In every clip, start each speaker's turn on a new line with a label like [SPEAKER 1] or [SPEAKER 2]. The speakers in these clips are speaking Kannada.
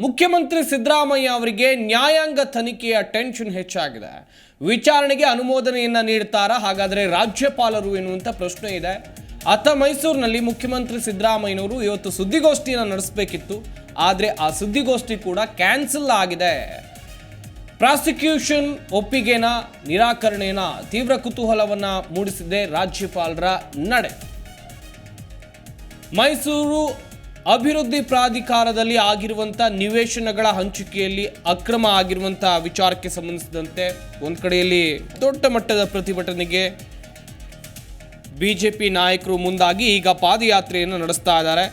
[SPEAKER 1] ಮುಖ್ಯಮಂತ್ರಿ ಸಿದ್ದರಾಮಯ್ಯ ಅವರಿಗೆ ನ್ಯಾಯಾಂಗ ತನಿಖೆಯ ಟೆನ್ಷನ್ ಹೆಚ್ಚಾಗಿದೆ. ವಿಚಾರಣೆಗೆ ಅನುಮೋದನೆಯನ್ನು ನೀಡ್ತಾರಾ, ಹಾಗಾದರೆ ರಾಜ್ಯಪಾಲರು ಎನ್ನುವಂತ ಪ್ರಶ್ನೆ ಇದೆ. ಅತ್ತ ಮೈಸೂರಿನಲ್ಲಿ ಮುಖ್ಯಮಂತ್ರಿ ಸಿದ್ದರಾಮಯ್ಯನವರು ಇವತ್ತು ಸುದ್ದಿಗೋಷ್ಠಿಯನ್ನು ನಡೆಸಬೇಕಿತ್ತು. ಆದರೆ ಆ ಸುದ್ದಿಗೋಷ್ಠಿ ಕೂಡ ಕ್ಯಾನ್ಸಲ್ ಆಗಿದೆ. ಪ್ರಾಸಿಕ್ಯೂಷನ್ ಒಪ್ಪಿಗೆನ, ನಿರಾಕರಣೆನ ತೀವ್ರ ಕುತೂಹಲವನ್ನ ಮೂಡಿಸಿದೆ ರಾಜ್ಯಪಾಲರ ನಡೆ. ಮೈಸೂರು ಅಭಿವೃದ್ಧಿ ಪ್ರಾಧಿಕಾರದಲ್ಲಿ ಆಗಿರುವಂಥ ನಿವೇಶನಗಳ ಹಂಚಿಕೆಯಲ್ಲಿ ಅಕ್ರಮ ಆಗಿರುವಂಥ ವಿಚಾರಕ್ಕೆ ಸಂಬಂಧಿಸಿದಂತೆ ಒಂದು ಕಡೆಯಲ್ಲಿ ದೊಡ್ಡ ಮಟ್ಟದ ಪ್ರತಿಭಟನೆಗೆ ಬಿಜೆಪಿ ನಾಯಕರು ಮುಂದಾಗಿ ಈಗ ಪಾದಯಾತ್ರೆಯನ್ನು ನಡೆಸ್ತಾ ಇದ್ದಾರೆ.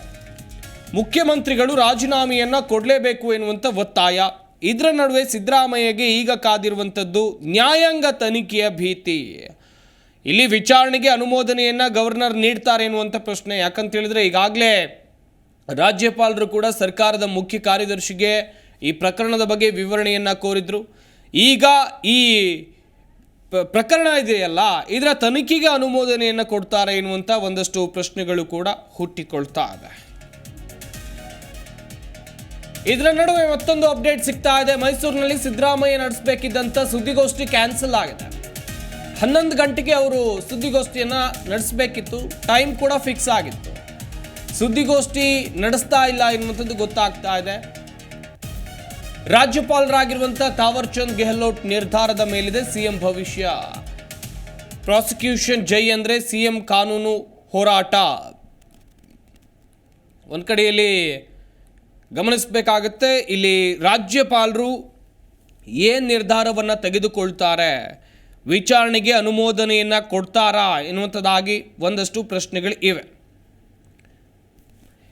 [SPEAKER 1] ಮುಖ್ಯಮಂತ್ರಿಗಳು ರಾಜೀನಾಮೆಯನ್ನು ಕೊಡಲೇಬೇಕು ಎನ್ನುವಂಥ ಒತ್ತಾಯ. ಇದರ ನಡುವೆ ಸಿದ್ದರಾಮಯ್ಯಗೆ ಈಗ ಕಾದಿರುವಂಥದ್ದು ನ್ಯಾಯಾಂಗ ತನಿಖೆಯ ಭೀತಿ. ಇಲ್ಲಿ ವಿಚಾರಣೆಗೆ ಅನುಮೋದನೆಯನ್ನ ಗವರ್ನರ್ ನೀಡ್ತಾರೆ ಎನ್ನುವಂಥ ಪ್ರಶ್ನೆ. ಯಾಕಂತ ಹೇಳಿದ್ರೆ ಈಗಾಗಲೇ ರಾಜ್ಯಪಾಲರು ಕೂಡ ಸರ್ಕಾರದ ಮುಖ್ಯ ಕಾರ್ಯದರ್ಶಿಗೆ ಈ ಪ್ರಕರಣದ ಬಗ್ಗೆ ವಿವರಣೆಯನ್ನು ಕೋರಿದ್ರು. ಈಗ ಈ ಪ್ರಕರಣ ಇದೆಯಲ್ಲ, ಇದರ ತನಿಖೆಗೆ ಅನುಮೋದನೆಯನ್ನು ಕೊಡ್ತಾರೆ ಎನ್ನುವಂಥ ಒಂದಷ್ಟು ಪ್ರಶ್ನೆಗಳು ಕೂಡ ಹುಟ್ಟಿಕೊಳ್ತಾ ಇದೆ. ಇದರ ನಡುವೆ ಮತ್ತೊಂದು ಅಪ್ಡೇಟ್ ಸಿಗ್ತಾ ಇದೆ. ಮೈಸೂರಿನಲ್ಲಿ ಸಿದ್ದರಾಮಯ್ಯ ನಡೆಸಬೇಕಿದ್ದಂಥ ಸುದ್ದಿಗೋಷ್ಠಿ ಕ್ಯಾನ್ಸಲ್ ಆಗಿದೆ. ಹನ್ನೊಂದು ಗಂಟೆಗೆ ಅವರು ಸುದ್ದಿಗೋಷ್ಠಿಯನ್ನು ನಡೆಸಬೇಕಿತ್ತು. ಟೈಮ್ ಕೂಡ ಫಿಕ್ಸ್ ಆಗಿತ್ತು. ಸುದ್ದಿಗೋಷ್ಠಿ ನಡೆಸ್ತಾ ಇಲ್ಲ ಎನ್ನುವಂಥದ್ದು ಗೊತ್ತಾಗ್ತಾ ಇದೆ. ರಾಜ್ಯಪಾಲರಾಗಿರುವಂಥ ತಾವರ್ ಚಂದ್ ಗೆಹ್ಲೋಟ್ ನಿರ್ಧಾರದ ಮೇಲಿದೆ ಸಿಎಂ ಭವಿಷ್ಯ. ಪ್ರಾಸಿಕ್ಯೂಷನ್ ಜೈ ಅಂದ್ರೆ ಸಿಎಂ ಕಾನೂನು ಹೋರಾಟ. ಒಂದು ಕಡೆಯಲ್ಲಿ ಗಮನಿಸಬೇಕಾಗತ್ತೆ, ಇಲ್ಲಿ ರಾಜ್ಯಪಾಲರು ಏನು ನಿರ್ಧಾರವನ್ನು ತೆಗೆದುಕೊಳ್ತಾರೆ? ವಿಚಾರಣೆಗೆ ಅನುಮೋದನೆಯನ್ನ ಕೊಡ್ತಾರಾ ಎನ್ನುವಂಥದ್ದಾಗಿ ಒಂದಷ್ಟು ಪ್ರಶ್ನೆಗಳು ಇವೆ.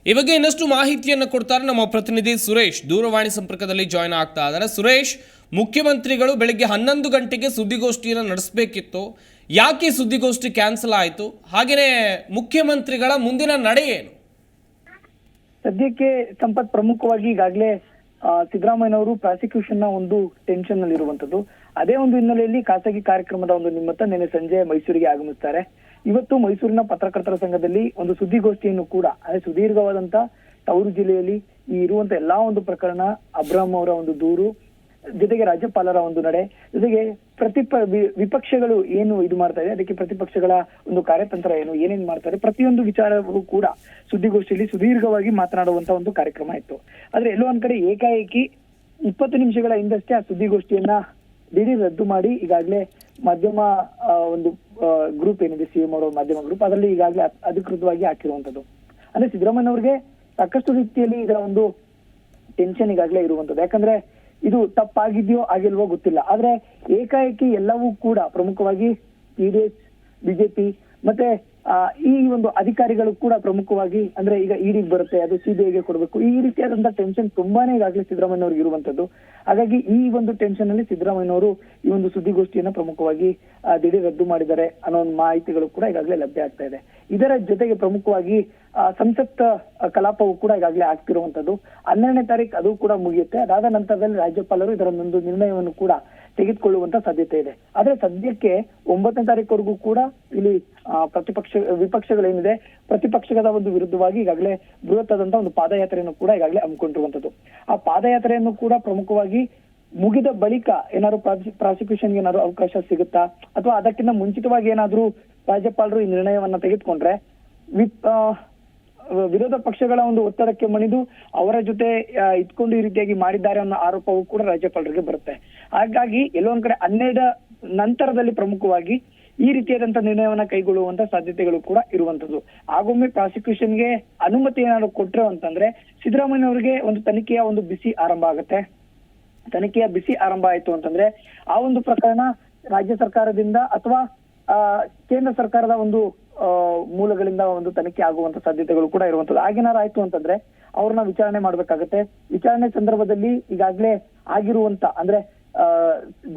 [SPEAKER 1] ಈ ಬಗ್ಗೆ ಇನ್ನಷ್ಟು ಮಾಹಿತಿಯನ್ನು ಕೊಡ್ತಾರೆ ನಮ್ಮ ಪ್ರತಿನಿಧಿ ಸುರೇಶ್. ದೂರವಾಣಿ ಸಂಪರ್ಕದಲ್ಲಿ ಜಾಯ್ನ್ ಆಗ್ತಾ ಇದ್ದಾರೆ. ಸುರೇಶ್, ಮುಖ್ಯಮಂತ್ರಿಗಳು ಬೆಳಗ್ಗೆ ಹನ್ನೊಂದು ಗಂಟೆಗೆ ಸುದ್ದಿಗೋಷ್ಠಿಯನ್ನು ನಡೆಸಬೇಕಿತ್ತು. ಯಾಕೆ ಸುದ್ದಿಗೋಷ್ಠಿ ಕ್ಯಾನ್ಸಲ್ ಆಯಿತು? ಹಾಗೆಯೇ ಮುಖ್ಯಮಂತ್ರಿಗಳ ಮುಂದಿನ ನಡೆ ಏನು?
[SPEAKER 2] ಸದ್ಯಕ್ಕೆ ಸಂಪತ್ ಪ್ರಮುಖವಾಗಿ ಈಗಾಗಲೇ ಸಿದ್ದರಾಮಯ್ಯನವರು ಪ್ರಾಸಿಕ್ಯೂಷನ್ನ ಒಂದು ಟೆನ್ಷನ್ನಲ್ಲಿ ಇರುವಂತದ್ದು ಅದೇ ಒಂದು ಹಿನ್ನೆಲೆಯಲ್ಲಿ ಖಾಸಗಿ ಕಾರ್ಯಕ್ರಮದ ಒಂದು ನಿಮ್ಮತ್ತ ನಿನ್ನೆ ಸಂಜೆ ಮೈಸೂರಿಗೆ ಆಗಮಿಸ್ತಾರೆ. ಇವತ್ತು ಮೈಸೂರಿನ ಪತ್ರಕರ್ತರ ಸಂಘದಲ್ಲಿ ಒಂದು ಸುದ್ದಿಗೋಷ್ಠಿಯನ್ನು ಕೂಡ ಅಂದ್ರೆ ಸುದೀರ್ಘವಾದಂತ ತವರು ಜಿಲ್ಲೆಯಲ್ಲಿ ಈ ಇರುವಂತ ಎಲ್ಲಾ ಒಂದು ಪ್ರಕರಣ ಅಬ್ರಾಂ ಅವರ ಒಂದು ದೂರು, ಜೊತೆಗೆ ರಾಜ್ಯಪಾಲರ ಒಂದು ನಡೆ, ಜೊತೆಗೆ ಪ್ರತಿಪ ವಿಪಕ್ಷಗಳು ಏನು ಇದು ಮಾಡ್ತಾ ಇದೆ, ಅದಕ್ಕೆ ಪ್ರತಿಪಕ್ಷಗಳ ಒಂದು ಕಾರ್ಯತಂತ್ರ ಏನು, ಏನೇನ್ ಮಾಡ್ತಾರೆ ಪ್ರತಿಯೊಂದು ವಿಚಾರವೂ ಕೂಡ ಸುದ್ದಿಗೋಷ್ಠಿಯಲ್ಲಿ ಸುದೀರ್ಘವಾಗಿ ಮಾತನಾಡುವಂತ ಒಂದು ಕಾರ್ಯಕ್ರಮ ಇತ್ತು. ಆದ್ರೆ ಎಲ್ಲೋ ಒಂದ್ ಕಡೆ ಏಕಾಏಕಿ ಇಪ್ಪತ್ತು ನಿಮಿಷಗಳ ಹಿಂದಷ್ಟೇ ಆ ಸುದ್ದಿಗೋಷ್ಠಿಯನ್ನ ದಿಢೀರ್ ರದ್ದು ಮಾಡಿ ಈಗಾಗಲೇ ಮಾಧ್ಯಮ ಒಂದು ಗ್ರೂಪ್ ಏನಿದೆ ಸಿಎಂ ಅವರ ಮಾಧ್ಯಮ ಗ್ರೂಪ್ ಅದರಲ್ಲಿ ಈಗಾಗಲೇ ಅಧಿಕೃತವಾಗಿ ಹಾಕಿರುವಂತದ್ದು ಅಂದ್ರೆ ಸಿದ್ದರಾಮಯ್ಯನವರಿಗೆ ಸಾಕಷ್ಟು ರೀತಿಯಲ್ಲಿ ಇದರ ಒಂದು ಟೆನ್ಷನ್ ಈಗಾಗಲೇ ಇರುವಂತದ್ದು ಯಾಕಂದ್ರೆ ಇದು ತಪ್ಪಾಗಿದೆಯೋ ಆಗಿಲ್ವೋ ಗೊತ್ತಿಲ್ಲ. ಆದ್ರೆ ಏಕಾಏಕಿ ಎಲ್ಲವೂ ಕೂಡ ಪ್ರಮುಖವಾಗಿ ಟಿಡಿಎಸ್ ಬಿಜೆಪಿ ಮತ್ತೆ ಈ ಒಂದು ಅಧಿಕಾರಿಗಳು ಕೂಡ ಪ್ರಮುಖವಾಗಿ, ಅಂದ್ರೆ ಈಗ ಇಡಿ ಬರುತ್ತೆ, ಅದು ಸಿಬಿಐಗೆ ಕೊಡಬೇಕು. ಈ ರೀತಿಯಾದಂತಹ ಟೆನ್ಷನ್ ತುಂಬಾನೇ ಈಗಾಗಲೇ ಸಿದ್ದರಾಮಯ್ಯನವ್ರಿಗೆ ಇರುವಂತದ್ದು. ಹಾಗಾಗಿ ಈ ಒಂದು ಟೆನ್ಷನ್ ಅಲ್ಲಿ ಸಿದ್ದರಾಮಯ್ಯನವರು ಈ ಒಂದು ಸುದ್ದಿಗೋಷ್ಠಿಯನ್ನ ಪ್ರಮುಖವಾಗಿ ದಿಢೀರ್ ರದ್ದು ಮಾಡಿದ್ದಾರೆ ಅನ್ನೋ ಒಂದು ಮಾಹಿತಿಗಳು ಕೂಡ ಈಗಾಗಲೇ ಲಭ್ಯ ಆಗ್ತಾ ಇದೆ. ಇದರ ಜೊತೆಗೆ ಪ್ರಮುಖವಾಗಿ ಸಂಸತ್ ಕಲಾಪವು ಕೂಡ ಈಗಾಗಲೇ ಆಗ್ತಿರುವಂತದ್ದು. ಹನ್ನೆರಡನೇ ತಾರೀಕು ಅದು ಕೂಡ ಮುಗಿಯುತ್ತೆ. ಅದಾದ ನಂತರದಲ್ಲಿ ರಾಜ್ಯಪಾಲರು ಇದರ ಒಂದು ನಿರ್ಣಯವನ್ನು ಕೂಡ ತೆಗೆದುಕೊಳ್ಳುವಂತ ಸಾಧ್ಯತೆ ಇದೆ. ಆದ್ರೆ ಸದ್ಯಕ್ಕೆ ಒಂಬತ್ತನೇ ತಾರೀಕುವರೆಗೂ ಕೂಡ ಇಲ್ಲಿ ಪ್ರತಿಪಕ್ಷ, ವಿಪಕ್ಷಗಳೇನಿದೆ, ಪ್ರತಿಪಕ್ಷದ ಒಂದು ವಿರುದ್ಧವಾಗಿ ಈಗಾಗಲೇ ಬೃಹತ್ ಆದಂತ ಒಂದು ಪಾದಯಾತ್ರೆಯನ್ನು ಕೂಡ ಈಗಾಗಲೇ ಹಮ್ಮಿಕೊಂಡಿರುವಂತದ್ದು. ಆ ಪಾದಯಾತ್ರೆಯನ್ನು ಕೂಡ ಪ್ರಮುಖವಾಗಿ ಮುಗಿದ ಬಳಿಕ ಏನಾದ್ರು ಪ್ರಾಸಿಕ್ಯೂಷನ್ ಏನಾದ್ರು ಅವಕಾಶ ಸಿಗುತ್ತಾ? ಅಥವಾ ಅದಕ್ಕಿಂತ ಮುಂಚಿತವಾಗಿ ಏನಾದ್ರೂ ರಾಜ್ಯಪಾಲರು ಈ ನಿರ್ಣಯವನ್ನ ತೆಗೆದುಕೊಂಡ್ರೆ, ವಿಪ್ ವಿರೋಧ ಪಕ್ಷಗಳ ಒಂದು ಒತ್ತಡಕ್ಕೆ ಮಣಿದು ಅವರ ಜೊತೆ ಇದ್ಕೊಂಡು ಈ ರೀತಿಯಾಗಿ ಮಾಡಿದ್ದಾರೆ ಅನ್ನೋ ಆರೋಪವೂ ಕೂಡ ರಾಜ್ಯಪಾಲರಿಗೆ ಬರುತ್ತೆ. ಹಾಗಾಗಿ ಎಲ್ಲೊಂದ್ ಕಡೆ ಹನ್ನೆರಡ ನಂತರದಲ್ಲಿ ಪ್ರಮುಖವಾಗಿ ಈ ರೀತಿಯಾದಂತ ನಿರ್ಣಯವನ್ನ ಕೈಗೊಳ್ಳುವಂತ ಸಾಧ್ಯತೆಗಳು ಕೂಡ ಇರುವಂತದ್ದು. ಆಗೊಮ್ಮೆ ಪ್ರಾಸಿಕ್ಯೂಷನ್ಗೆ ಅನುಮತಿ ಏನಾದ್ರು ಕೊಟ್ರು ಅಂತಂದ್ರೆ ಸಿದ್ದರಾಮಯ್ಯ ಅವರಿಗೆ ಒಂದು ತನಿಖೆಯ ಒಂದು ಬಿಸಿ ಆರಂಭ ಆಗುತ್ತೆ. ತನಿಖೆಯ ಬಿಸಿ ಆರಂಭ ಆಯ್ತು ಅಂತಂದ್ರೆ ಆ ಒಂದು ಪ್ರಕರಣ ರಾಜ್ಯ ಸರ್ಕಾರದಿಂದ ಅಥವಾ ಕೇಂದ್ರ ಸರ್ಕಾರದ ಒಂದು ಮೂಲಗಳಿಂದ ಒಂದು ತನಿಖೆ ಆಗುವಂತ ಸಾಧ್ಯತೆಗಳು ಕೂಡ ಇರುವಂತದ್ದು. ಹಾಗೇನಾರು ಆಯ್ತು ಅಂತಂದ್ರೆ ಅವ್ರನ್ನ ವಿಚಾರಣೆ ಮಾಡ್ಬೇಕಾಗತ್ತೆ. ವಿಚಾರಣೆ ಸಂದರ್ಭದಲ್ಲಿ ಈಗಾಗ್ಲೇ ಆಗಿರುವಂತ, ಅಂದ್ರೆ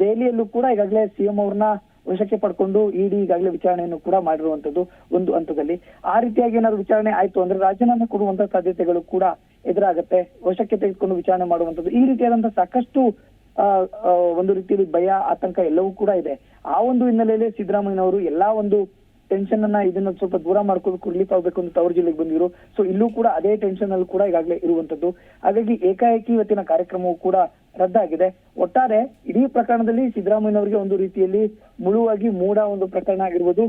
[SPEAKER 2] ದೆಹಲಿಯಲ್ಲೂ ಕೂಡ ಈಗಾಗಲೇ ಸಿಎಂ ಅವ್ರನ್ನ ವಶಕ್ಕೆ ಪಡ್ಕೊಂಡು ಇಡಿ ಈಗಾಗಲೇ ವಿಚಾರಣೆಯನ್ನು ಕೂಡ ಮಾಡಿರುವಂತದ್ದು ಒಂದು ಹಂತದಲ್ಲಿ. ಆ ರೀತಿಯಾಗಿ ಏನಾದ್ರು ವಿಚಾರಣೆ ಆಯ್ತು ಅಂದ್ರೆ ರಾಜೀನಾಮೆ ಕೊಡುವಂತ ಸಾಧ್ಯತೆಗಳು ಕೂಡ ಎದುರಾಗತ್ತೆ. ವಶಕ್ಕೆ ತೆಗೆದುಕೊಂಡು ವಿಚಾರಣೆ ಮಾಡುವಂತದ್ದು. ಈ ರೀತಿಯಾದಂತಹ ಸಾಕಷ್ಟು ಒಂದು ರೀತಿಯಲ್ಲಿ ಭಯ, ಆತಂಕ ಎಲ್ಲವೂ ಕೂಡ ಇದೆ. ಆ ಒಂದು ಹಿನ್ನೆಲೆಯಲ್ಲಿ ಸಿದ್ದರಾಮಯ್ಯನವರು ಎಲ್ಲಾ ಒಂದು ಟೆನ್ಷನ್ ಅನ್ನ ಇದನ್ನ ಸ್ವಲ್ಪ ದೂರ ಮಾಡ್ಕೊಂಡು ರಿಲೀಫ್ ಆಗ್ಬೇಕು ಅಂತ ತವರು ಜಿಲ್ಲೆಗೆ ಬಂದಿದ್ರು. ಸೊ ಇಲ್ಲೂ ಕೂಡ ಅದೇ ಟೆನ್ಷನ್ ಅಲ್ಲಿ ಕೂಡ ಈಗಾಗಲೇ ಇರುವಂತದ್ದು ಹಾಗಾಗಿ ಏಕಾಏಕಿ ಇವತ್ತಿನ ಕಾರ್ಯಕ್ರಮವು ಕೂಡ ರದ್ದಾಗಿದೆ. ಒಟ್ಟಾರೆ ಇಡೀ ಪ್ರಕರಣದಲ್ಲಿ ಸಿದ್ದರಾಮಯ್ಯನವರಿಗೆ ಒಂದು ರೀತಿಯಲ್ಲಿ ಮುಳುವಾಗಿ ಮೂಡ ಒಂದು ಪ್ರಕರಣ ಆಗಿರ್ಬೋದು.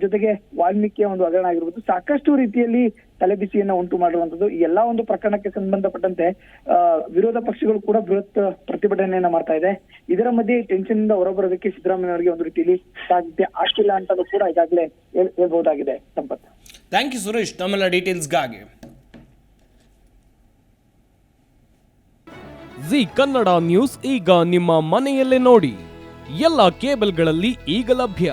[SPEAKER 2] ಜೊತೆಗೆ ವಾಲ್ಮೀಕಿಯ ಒಂದು ಹಗರಣ ಆಗಿರ್ಬೋದು ಸಾಕಷ್ಟು ರೀತಿಯಲ್ಲಿ ತಲೆಬಿಸಿಯನ್ನ ಉಂಟು ಮಾಡಿರುವಂತದ್ದು ಈ ಎಲ್ಲಾ ಒಂದು ಪ್ರಕರಣಕ್ಕೆ ಸಂಬಂಧಪಟ್ಟಂತೆ ಆ ವಿರೋಧ ಪಕ್ಷಗಳು ಕೂಡ ಬೃಹತ್ ಪ್ರತಿಭಟನೆಯನ್ನ ಮಾಡ್ತಾ ಇದೆ. ಇದರ ಮಧ್ಯೆ ಟೆನ್ಷನ್ ಇಂದ ಹೊರಬರೋದಕ್ಕೆ ಸಿದ್ದರಾಮಯ್ಯ ಅವರಿಗೆ ಒಂದು ರೀತಿಯಲ್ಲಿ ಸಾಧ್ಯತೆ ಆಗ್ತಿಲ್ಲ ಅಂತಲೂ ಕೂಡ ಈಗಾಗಲೇ ಹೇಳ್- ಹೇಳ್ಬಹುದಾಗಿದೆ ಸಂಪತ್.
[SPEAKER 3] ಥ್ಯಾಂಕ್ ಯು ಸುರೇಶ್ ನಮ್ಮೆಲ್ಲ ಡೀಟೇಲ್ಸ್ಗಾಗಿ
[SPEAKER 1] ಜಿ ಕನ್ನಡ ನ್ಯೂಸ್ ಈಗ ನಿಮ್ಮ ಮನೆಯಲ್ಲೇ ನೋಡಿ. ಎಲ್ಲ ಕೇಬಲ್ಗಳಲ್ಲಿ ಈಗ ಲಭ್ಯ.